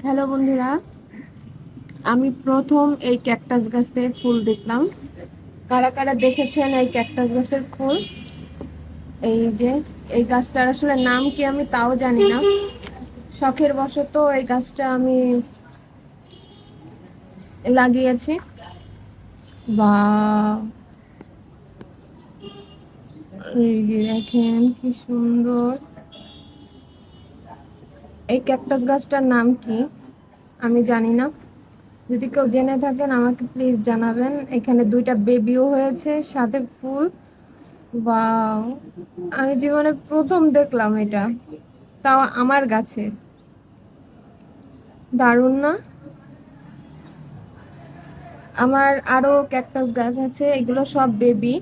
Hello বন্ধুরা, আমি প্রথম এই ক্যাকটাস গাছের ফুল দেখলাম। কারা কারা দেখেছেন এই ক্যাকটাস গাছের ফুল? এই যে, এই গাছটার আসলে নাম কি আমি তাও জানি না। শখের বশত এই গাছটা আমি লাগিয়েছি। বা এই যে দেখেন কি সুন্দর। এই ক্যাকটাস গাছটার নাম কি? আমি জানি না। যদি কেউ জেনে থাকেন, আমাকে প্লিজ জানাবেন। এখানে দুইটা বেবিও হয়েছে, সাথে ফুল। বা আমি জীবনে প্রথম দেখলাম এটা। তাও আমার গাছে। দারুণ না? আমার আরও ক্যাকটাস গাছ আছে, এগুলো সব বেবি।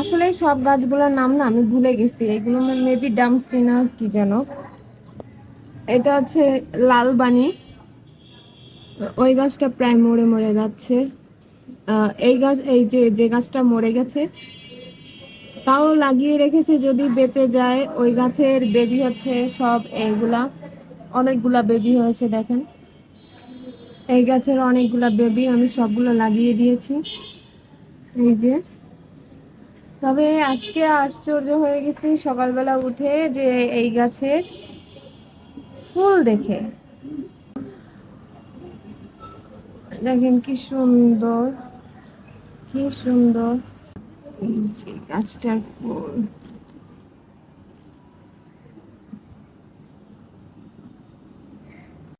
আসলে সব গাছগুলোর নাম না আমি ভুলে গেছি। এগুলো মেবি ডামসি না কি যেন। এটা হচ্ছে লালবানি ওই গাছটা প্রায় মরে মরে যাচ্ছে। এই গাছ এই যে যে গাছটা মরে গেছে, তাও লাগিয়ে রেখেছে যদি বেঁচে যায়। ওই গাছের বেবি হচ্ছে সব এইগুলা। অনেকগুলা বেবি হয়েছে, দেখেন। এই গাছের অনেকগুলা বেবি আমি সবগুলো লাগিয়ে দিয়েছি। এই যে। তবে আজকে আশ্চর্য হয়ে গেছি সকালবেলা উঠে যে এই গাছের ফুল দেখে। দেখেন কি সুন্দর কি সুন্দর। গাছটার ফুল।